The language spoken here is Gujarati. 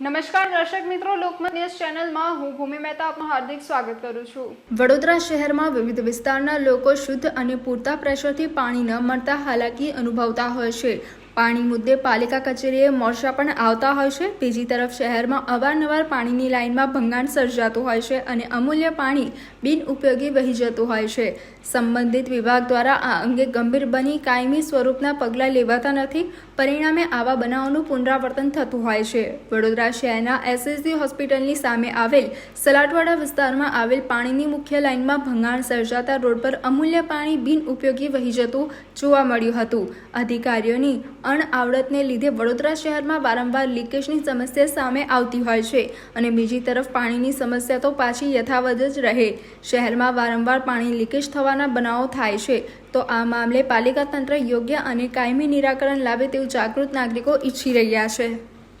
નમસ્કાર, દર્શક મિત્રો લોકમત ન્યૂઝ ચેનલમાં હું ભૂમિ મહેતા આપનું હાર્દિક સ્વાગત કરું છું. વડોદરા શહેરમાં વિવિધ વિસ્તારના લોકો શુદ્ધ અને પૂરતા પ્રેશરથી પાણી ન મળતા હાલાકી અનુભવતા હોય છે. પાણી મુદ્દે પાલિકા કચેરીએ મોરચા પણ આવતા હોય છે. બીજી તરફ શહેરમાં અવારનવાર પાણીની લાઇનમાં ભંગાણ સર્જાતું હોય છે અને અમૂલ્ય પાણી બિનઉપયોગી વહી જતું હોય છે. સંબંધિત વિભાગ દ્વારા આ અંગે ગંભીર બની કાયમી સ્વરૂપના પગલાં લેવાતા નથી. પરિણામે આવા બનાવોનું પુનરાવર્તન થતું હોય છે. વડોદરા શહેરના એસએસજી હોસ્પિટલની સામે આવેલ સલાટવાડા વિસ્તારમાં આવેલ પાણીની મુખ્ય લાઇનમાં ભંગાણ સર્જાતા રોડ પર અમૂલ્ય પાણી બિન ઉપયોગી વહી જતું જોવા મળ્યું હતું. અધિકારીઓની અણઆવડતને લીધે વડોદરા શહેરમાં વારંવાર લીકેજની સમસ્યા સામે આવતી હોય છે અને બીજી તરફ પાણીની સમસ્યા તો પાછી યથાવત જ રહે. શહેરમાં વારંવાર પાણી લીકેજ થવાના બનાવો થાય છે. તો આ મામલે પાલિકા તંત્ર યોગ્ય અને કાયમી નિરાકરણ લાવે તેવું જાગૃત નાગરિકો ઈચ્છી રહ્યા છે.